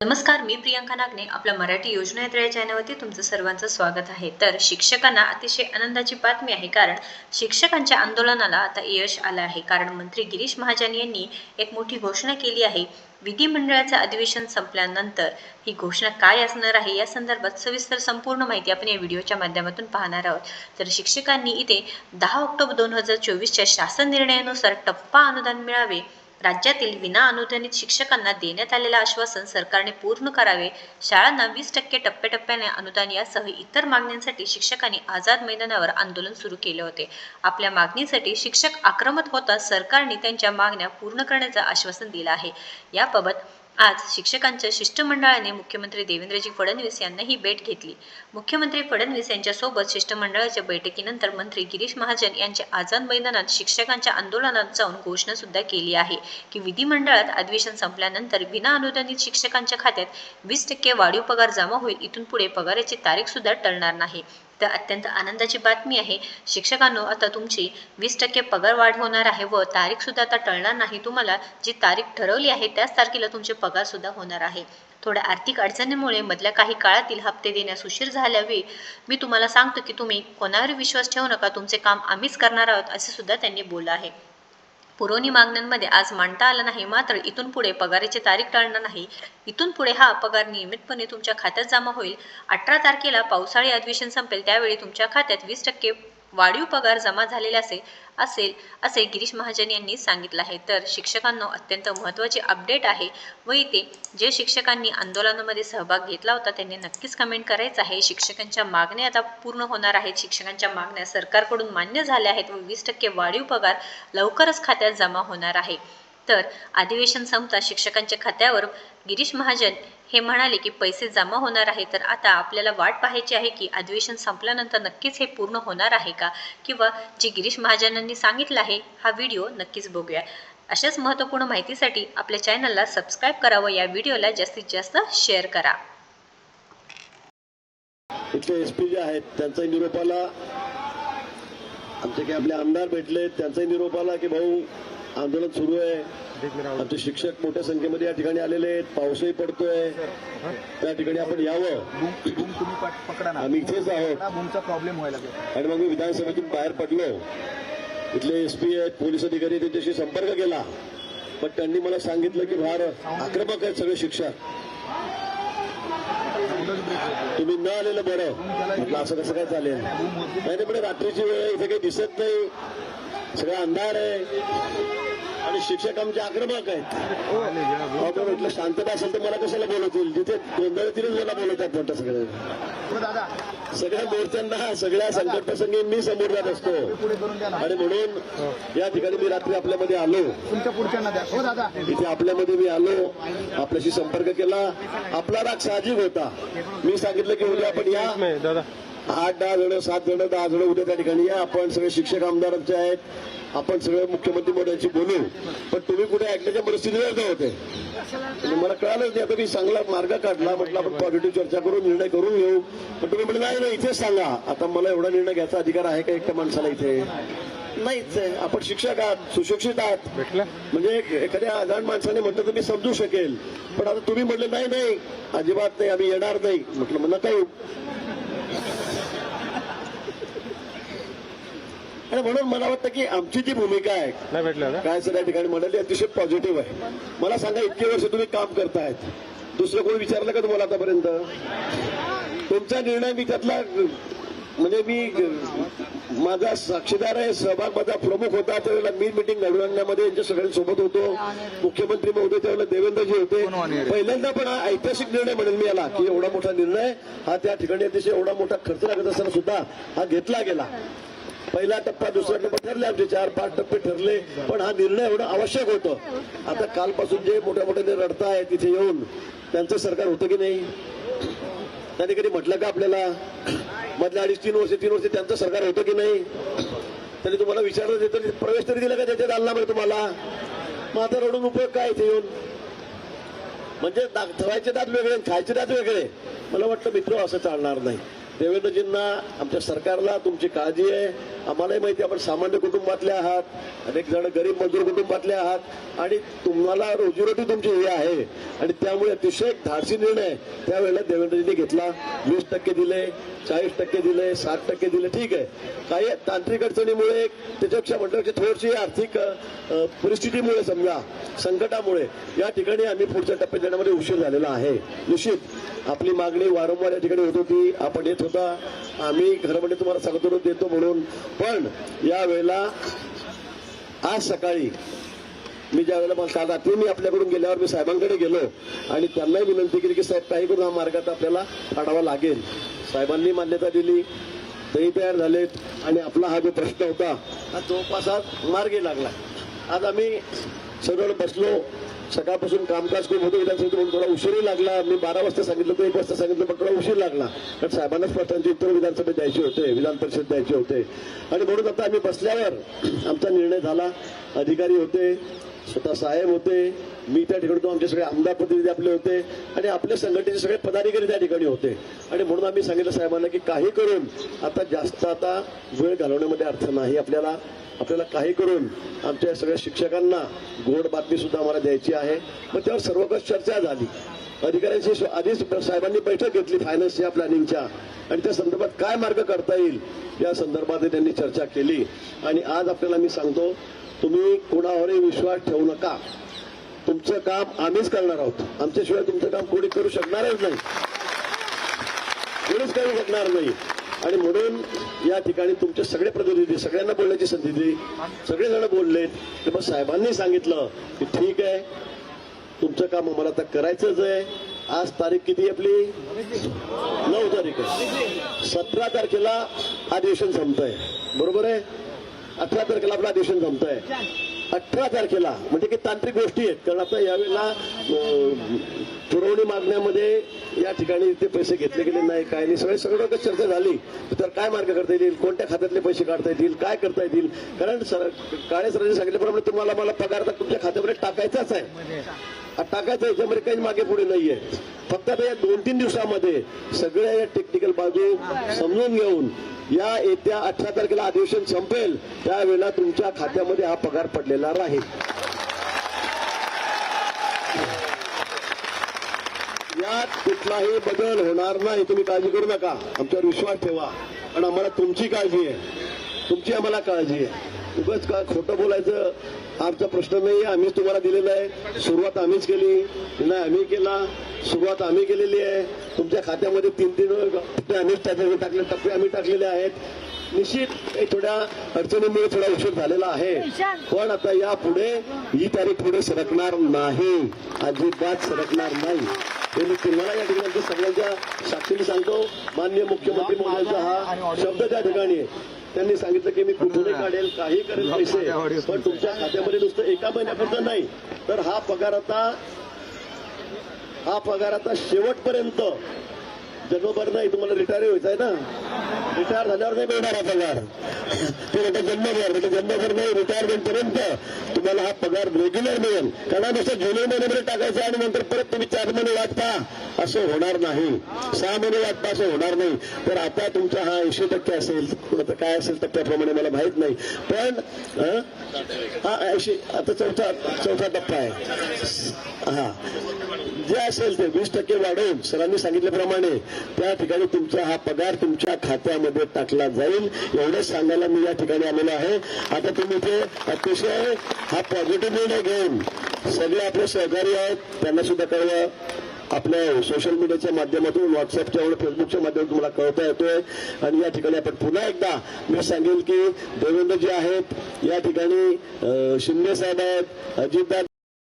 नमस्कार मी प्रियांका नागने आपल्या मराठी योजना यात्रा या चॅनलवरती तुमचं सर्वांचं स्वागत आहे. तर शिक्षकांना अतिशय आनंदाची बातमी आहे कारण शिक्षकांच्या आंदोलनाला आता यश आलं आहे. कारण मंत्री गिरीश महाजन यांनी एक मोठी घोषणा केली आहे. विधिमंडळाचं अधिवेशन संपल्यानंतर ही घोषणा काय असणार आहे या संदर्भात सविस्तर संपूर्ण माहिती आपण या व्हिडिओच्या माध्यमातून पाहणार आहोत. तर शिक्षकांनी इथे दहा ऑक्टोबर दोन हजार चोवीसच्या शासन निर्णयानुसार टप्पा अनुदान मिळावे राज्यातील विना अनुदानित शिक्षकांना देण्यात आलेलं आश्वासन सरकारने पूर्ण करावे. शाळांना वीस टक्के टप्प्याटप्प्याने अनुदान यासह इतर मागण्यांसाठी शिक्षकांनी आझाद मैदानावर आंदोलन सुरू केले होते. आपल्या मागणीसाठी शिक्षक आक्रमक होताच सरकारने त्यांच्या मागण्या पूर्ण करण्याचं आश्वासन दिलं आहे. याबाबत आज शिक्षकांच्या शिष्टमंडळाने मुख्यमंत्री देवेंद्रजी फडणवीस यांनाही भेट घेतली. मुख्यमंत्री फडणवीस यांच्यासोबत शिष्टमंडळाच्या बैठकीनंतर मंत्री गिरीश महाजन यांच्या आझाद मैदानात शिक्षकांच्या आंदोलनात जाऊन घोषणा सुद्धा केली आहे की विधिमंडळात अधिवेशन संपल्यानंतर विना अनुदानित शिक्षकांच्या खात्यात वीस टक्के वाढीव पगार जमा होईल. इथून पुढे पगाराची तारीख सुद्धा टळणार नाही. तर अत्यंत आनंदाची बातमी आहे. शिक्षकांनो आता तुमची वीस टक्के पगार वाढ होणार आहे व तारीखसुद्धा आता टळणार नाही. तुम्हाला जी तारीख ठरवली आहे त्याच तारखेला तुमचे पगारसुद्धा होणार आहे. थोड्या आर्थिक अडचणीमुळे मधल्या काही काळातील हप्ते देण्यास उशीर झाल्यावे मी तुम्हाला सांगतो की तुम्ही कोणावर विश्वास ठेवू नका. तुमचे काम आम्हीच करणार आहोत असे सुद्धा त्यांनी बोललं आहे. पुरवणी मागण्यांमध्ये आज मांडता आला नाही मात्र इथून पुढे पगाराची तारीख टाळणार नाही. इथून पुढे हा पगार नियमितपणे तुमच्या खात्यात जमा होईल. अठरा तारखेला पावसाळी अधिवेशन संपेल त्यावेळी तुमच्या खात्यात वीस टक्के वाढीव पगार जमा झालेला असेल असेल असे गिरीश महाजन यांनी सांगितलं आहे. तर शिक्षकांना अत्यंत महत्त्वाचे अपडेट आहे व इथे जे शिक्षकांनी आंदोलनामध्ये सहभाग घेतला होता त्यांनी नक्कीच कमेंट करायचं आहे. शिक्षकांच्या मागण्या आता पूर्ण होणार आहेत. शिक्षकांच्या मागण्या सरकारकडून मान्य झाल्या आहेत व वीस टक्के वाढीव पगार लवकरच खात्यात जमा होणार आहे. तर अधिवेशन संपता शिक्षकांच्या खात्यावर गिरीश महाजन हे म्हणाले की पैसे जमा होणार आहे तर आता आपल्याला वाट पाहायची आहे की अधिवेशन संपल्यानंतर नक्कीच हे पूर्ण होणार आहे का? किंवा जे गिरीश महाजनांनी सांगितलं आहे हा व्हिडिओ नक्कीच बघूया. अशाच महत्त्वपूर्ण माहितीसाठी आपल्या चॅनलला सबस्क्राईब करावं या व्हिडिओला जास्तीत जास्त शेअर करा. इथले एस पी जे आहेत त्यांचाही निरोप आला. आमचे काही आपले आमदार भेटले त्यांचाही निरोप आला की भाऊ आंदोलन सुरू आहे. आमचे शिक्षक मोठ्या संख्येमध्ये या ठिकाणी आलेले आहेत. पाऊसही पडतोय. त्या ठिकाणी आपण यावं. आम्ही इथेच आहोत. प्रॉब्लेम व्हायला आणि मग मी विधानसभेतून बाहेर पडलो. इथले एस पी आहेत पोलीस अधिकारी त्यांच्याशी संपर्क केला. पण त्यांनी मला सांगितलं की फार आक्रमक आहेत सगळे शिक्षक. तुम्ही न आलेलं बरं. म्हटलं असं कसं काय चालेल? नाही पण रात्रीची वेळ इथे काही दिसत नाही. सगळं अंधार आहे. आणि शिक्षक आमचे आक्रमक आहेत. म्हटलं शांतता असेल तर मला कशाला बोलवतील जिथे गोंधळ येतीलच मला बोलवतात म्हटलं सगळे. हो सगळ्या मोर्चांना सगळ्या संकट प्रसंगी मी समोर जात असतो. आणि म्हणून या ठिकाणी मी रात्री आपल्यामध्ये आलो. हो इथे आपल्यामध्ये मी आलो. आपल्याशी संपर्क केला. आपला राग साहजिक होता. मी सांगितलं की उद्या आपण या. आठ दहा जण सात जण दहा जण उद्या त्या ठिकाणी या. आपण सगळे शिक्षक आमदारांचे आहेत. आपण सगळे मुख्यमंत्री मोदयांशी बोलू पण तुम्ही कुठे ऐकण्याच्या परिस्थितीवर आणि मला कळालं नाही आता मी चांगला मार्ग काढला म्हटलं आपण पॉझिटिव्ह चर्चा करून निर्णय करून घेऊ. पण तुम्ही म्हटलं नाही नाही इथेच सांगा. आता मला एवढा निर्णय घ्यायचा अधिकार आहे का एकट्या माणसाला इथे? नाहीच आहे. आपण शिक्षक आहात सुशिक्षित आहात. म्हणजे एखाद्या अजाण माणसाने म्हटलं तर मी समजू शकेल. पण आता तुम्ही म्हटलं नाही नाही अजिबात नाही आम्ही येणार नाही. म्हटलं मग नका येऊ. आणि म्हणून मला वाटतं की आमची जी भूमिका आहे नाही भेटलं का? काय सर या ठिकाणी म्हणाली अतिशय पॉझिटिव्ह आहे. मला सांगा इतके वर्ष तुम्ही काम करतायत. दुसरं कोणी विचारलं का तुम्हाला आतापर्यंत? तुमचा निर्णय मी त्यातला म्हणजे मी माझा साक्षीदार आहे सहभाग माझा प्रमुख होता त्यावेळेला मी मिटिंग घडवण्यामध्ये यांच्या सगळ्यांसोबत होतो. मुख्यमंत्री महोदय त्यावेळेला देवेंद्रजी होते. पहिल्यांदा पण हा ऐतिहासिक निर्णय म्हणेल मी याला की एवढा मोठा निर्णय हा त्या ठिकाणी अतिशय एवढा मोठा खर्च लागत असताना सुद्धा हा घेतला गेला. पहिला टप्पा दुसरा टप्पा ठरले आमचे चार पाच टप्पे ठरले पण हा निर्णय एवढं आवश्यक होतं. आता कालपासून जे मोठ्या मोठ्याने रडताय तिथे येऊन त्यांचं सरकार होतं की नाही? त्यांनी कधी म्हटलं का आपल्याला? मधल्या अडीच तीन वर्ष तीन वर्ष त्यांचं सरकार होतं की नाही? त्यांनी तुम्हाला विचारलं तर प्रवेश तरी दिला का त्याच्यात आला तुम्हाला? मग आता रडून उपयोग काय इथे येऊन? म्हणजे दा- ठेवायचे दात वेगळे खायचे दात वेगळे. मला वाटतं मित्र असं चालणार नाही. देवेंद्रजींना आमच्या सरकारला तुमची काळजी आहे. आम्हालाही माहिती आहे, आपण सामान्य कुटुंबातले आहात अनेक जण गरीब मजूर कुटुंबातले आहात आणि तुम्हाला रोजीरोटी तुमची ही आहे. आणि त्यामुळे अतिशय एक धाडसी निर्णय त्यावेळेला देवेंद्रजींनी घेतला. वीस टक्के दिले चाळीस टक्के दिले साठ टक्के दिले ठीक आहे. काही तांत्रिक अडचणीमुळे त्याच्यापेक्षा म्हटलं की थोडीशी आर्थिक परिस्थितीमुळे समजा संकटामुळे या ठिकाणी आम्ही पुढच्या टप्प्यात येण्यामध्ये उशीर झालेला आहे. निश्चित आपली मागणी वारंवार या ठिकाणी होत होती आपण येत होता. आम्ही खरं म्हणजे तुम्हाला सांगतो देतो म्हणून. पण यावेळेला आज सकाळी मी ज्या वेळेला मला काल रात्री मी आपल्याकडून गेल्यावर मी साहेबांकडे गेलो आणि त्यांनाही विनंती केली की साहेब काही करून हा मार्गात आपल्याला काढावा लागेल. साहेबांनी मान्यता दिली तेही तयार झालेत आणि आपला हा जो प्रश्न होता हा जवळपास आज मार्गी लागला. आज आम्ही सगळं बसलो सकाळपासून कामकाज खूप होतं विधानसभेत म्हणून थोडा उशीरही लागला. मी बारा वाजता सांगितलं तर एक वाजता सांगितलं पण थोडा उशीर लागला. कारण साहेबांनाच प्रश्नांची उत्तर विधानसभेत द्यायचे होते विधान परिषद द्यायचे होते. आणि म्हणून आता आम्ही बसल्यावर आमचा निर्णय झाला. अधिकारी होते स्वतः साहेब होते. मी त्या ठिकाणी आमचे सगळे आमदार प्रतिनिधी आपले होते. आणि आपल्या संघटनेचे सगळे पदाधिकारी त्या ठिकाणी होते. आणि म्हणून आम्ही सांगितलं साहेबांना की काही करून आता जास्त आता वेळ घालवण्यामध्ये अर्थ नाही आपल्याला. आपल्याला काही करून आमच्या सगळ्या शिक्षकांना गोड बातमी सुद्धा आम्हाला द्यायची आहे. मग त्यावर सर्वकष चर्चा झाली. अधिकाऱ्यांशी आधीच साहेबांनी बैठक घेतली फायनान्सच्या प्लॅनिंगच्या आणि त्या संदर्भात काय मार्ग करता येईल या संदर्भात त्यांनी चर्चा केली. आणि आज आपल्याला मी सांगतो तुम्ही कोणावरही विश्वास ठेवू नका. तुमचं काम आम्हीच करणार आहोत. आमच्याशिवाय तुमचं काम कोणी करू शकणारच नाही. कोणीच करू शकणार नाही. आणि म्हणून या ठिकाणी तुमचे सगळे प्रतिनिधी सगळ्यांना बोलण्याची संधी दिली. सगळेजण बोलले. की मग साहेबांनी सांगितलं की ठीक आहे. तुमचं काम आम्हाला आता करायचंच आहे. आज तारीख किती आहे आपली? नऊ तारीख आहे. सतरा तारखेला अधिवेशन संपत आहे बरोबर आहे? अठरा तारखेला आपलं अधिवेशन संपत आहे अठरा तारखेला म्हणजे की तांत्रिक गोष्टी आहेत. कारण आता यावेळेला पुरवणी मागण्यामध्ये या ठिकाणी ते पैसे घेतले गेले नाही काय नाही. सगळे सगळं चर्चा झाली. तर काय मार्ग करता येतील? कोणत्या खात्यातले पैसे काढता येतील? काय करता येतील? कारण सर काळे सरांनी सांगितल्याप्रमाणे तुम्हाला मला पगार तर तुमच्या खात्यामध्ये टाकायचाच आहे. टाकायचं याच्यामध्ये काही मागे पुढे नाहीये फक्त आता या दोन तीन दिवसामध्ये सगळ्या या टेक्निकल बाजू समजून घेऊन या येत्या अठरा तारखेला अधिवेशन संपेल त्यावेळेला तुमच्या खात्यामध्ये हा पगार पडलेला राहील. यात कुठलाही बदल होणार नाही तुम्ही काळजी करू नका. आमच्यावर विश्वास ठेवा. पण आम्हाला तुमची काळजी आहे. तुमची आम्हाला काळजी आहे. उगाच का खोटं बोलायचं? आमचा प्रश्न नाही आम्हीच तुम्हाला दिलेला आहे. सुरुवात आम्हीच केली. नाही आम्ही केला. सुरुवात आम्ही केलेली आहे. तुमच्या खात्यामध्ये तीन तीन टप्पे आम्हीच टाकले टाकले टप्पे आम्ही टाकलेले आहेत. निश्चित थोड्या अडचणीमुळे थोडा उशीर झालेला आहे. पण आता या पुढे ही तारीख पुढे सरकणार नाही. अजिबात सरकणार नाही. हे मी तुम्हाला या ठिकाणी सगळ्यांच्या साक्षीने सांगतो. मान्य मुख्यमंत्री महोदयांचा हा शब्द त्या ठिकाणी त्यांनी सांगितलं की मी कुठूनही काढेल काही करेल पैसे. पण तुमच्या खात्यामध्ये नुसतं एका महिन्यापुरतं नाही. तर हा पगार आता हा पगार आता शेवटपर्यंत जन्मभर नाही तुम्हाला रिटायर व्हायचं आहे ना? रिटायर झाल्यावर नाही मिळणार हा पगार. ते म्हणतात जन्मभर म्हणजे जन्मभर नाही रिटायरमेंट पर्यंत. तुम्हाला हा पगार रेग्युलर मिळेल. कारण नुसतं जुलै महिन्यामध्ये टाकायचं आणि नंतर परत तुम्ही चार महिने वाटता असं होणार नाही. सहा महिने वाटतं असं होणार नाही. तर आता तुमचा हा ऐंशी टक्के असेल काय असेल टप्प्याप्रमाणे मला माहीत नाही. पण हा ऐंशी आता चौथा चौथा टप्पा आहे. हा. जे असेल ते वीस टक्के वाढवून सरांनी सांगितल्याप्रमाणे त्या ठिकाणी तुमचा हा पगार तुमच्या खात्यामध्ये टाकला जाईल. एवढंच सांगायला मी या ठिकाणी आलेलो आहे. आता तुम्ही ते अतिशय हा पॉझिटिव्ह निर्णय घेऊन सगळे आपले सहकारी आहेत त्यांना सुद्धा कळवा. आपल्या सोशल मीडियाच्या माध्यमातून व्हॉट्सअपच्या फेसबुकच्या माध्यमातून मला कळता येतोय. आणि या ठिकाणी आपण पुन्हा एकदा मी सांगेल की देवेंद्र जे आहेत. या ठिकाणी शिंदे साहेब आहेत अजितदा